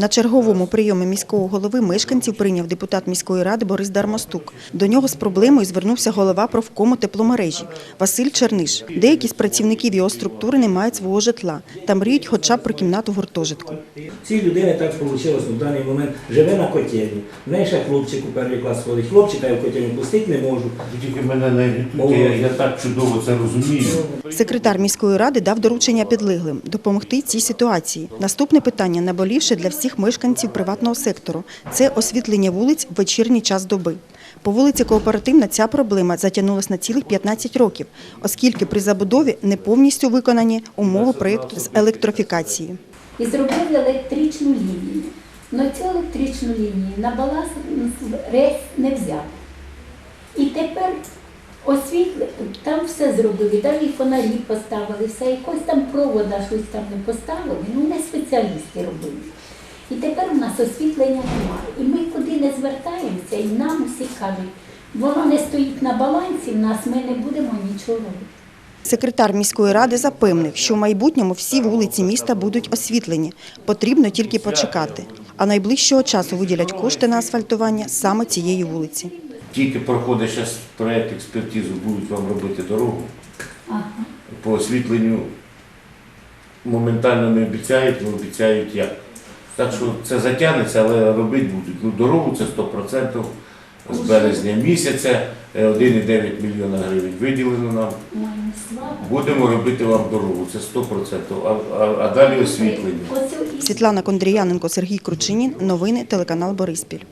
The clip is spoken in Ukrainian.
На черговому прийомі міського голови мешканців прийняв депутат міської ради Борис Дармостук. До нього з проблемою звернувся голова профкому тепломережі Василь Черниш. Деякі з працівників його структури не мають свого житла та мріють хоча б про кімнату гуртожитку. Цій людини так вийшло в даний момент. Живе на котельні. В неї ще хлопчик у перший клас ходить. Хлопчика я в котельню пустити не можу. Тільки мене не я, я так чудово це розумію. Секретар міської ради дав доручення підлеглим допомогти цій ситуації. Наступне питання наболівше для всіх мешканців приватного сектору це освітлення вулиць в вечірній час доби. По вулиці Кооперативна ця проблема затягнулася на цілих 15 років, оскільки при забудові не повністю виконані умови проєкту з електрифікації. і зробив електричну лінію. Но цю електричну лінію на баланс рейс не взяв. І тепер освітле, там все зробили, там і фонарі поставили, все, якось там провода щось там не поставили, ну не спеціалісти робили. І тепер у нас освітлення немає. І ми куди не звертаємося, і нам усі кажуть, воно не стоїть на балансі, в нас ми не будемо нічого робити. Секретар міської ради запевнив, що в майбутньому всі вулиці міста будуть освітлені. Потрібно тільки почекати. А найближчого часу виділять кошти на асфальтування саме цієї вулиці. Тільки проходить зараз проєкт експертизу, будуть вам робити дорогу. Ага. По освітленню моментально не обіцяють, але обіцяють як. Так що це затягнеться, але робити будуть. Ну, дорогу це 100% з березня місяця, е, 1,9 мільйона гривень виділено нам. Будемо робити вам дорогу, це 100%, а, а, а далі освітлення. Світлана Кондріяненко, Сергій Кручинін. Новини телеканал Бориспіль.